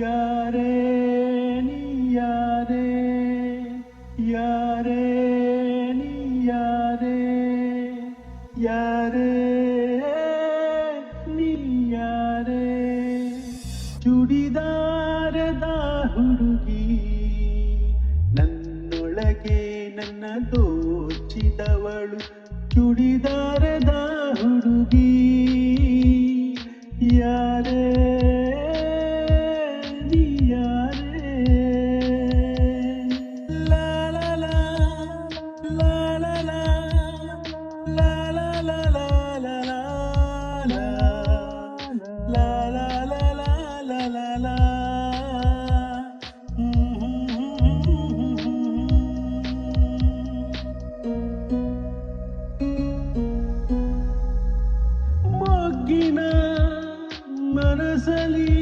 Yare ni yare ಚುಡಿದಾರದ ಹುಡುಗಿ ನನ್ನೊಳಗೆ ನನ್ನ ದೋಚಿದವಳು ಚುಡಿದಾರ ಮನಸಲಿ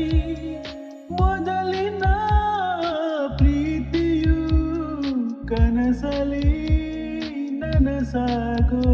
ಮೊದಲಿನ ಪ್ರೀತಿಯು ಕನಸಲಿ ನನಸಾಗೋ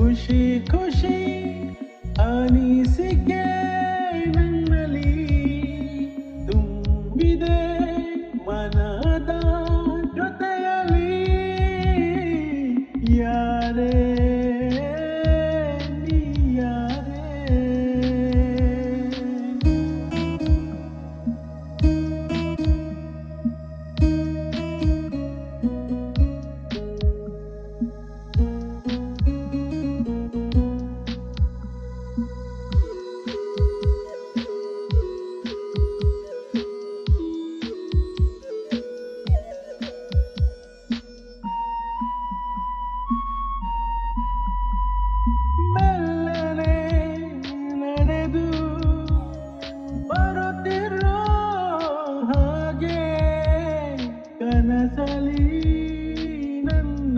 ಖುಷಿ ಖುಷಿ ಅನಿಸಿಕೆ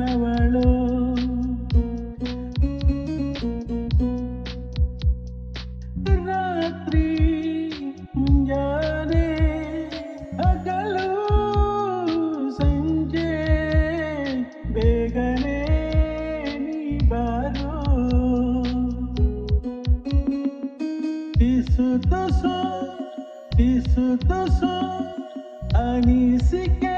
ನವಳೋ ರಾತ್ರಿ ಮುಂಜಾನೆ ಹಗಲು ಸಂಜೆ ಬೇಗನೆ ಬಾರೋ ತಿಸು ತುಸು ತಿಸು ತುಸು ಅನಿಸಿಕೆ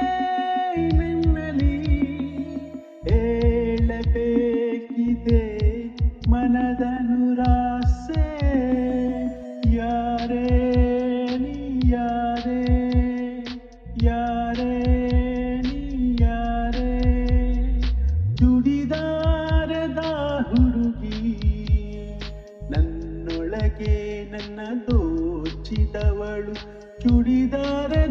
धनुरास यारे नि ಯಾರೇ ಯಾರೇ नि ಹುಡುಗಿ ನನ್ನೊಳಗೆ ನನ್ನ ದೋಚಿದವಳು ಚುಡಿದಾರ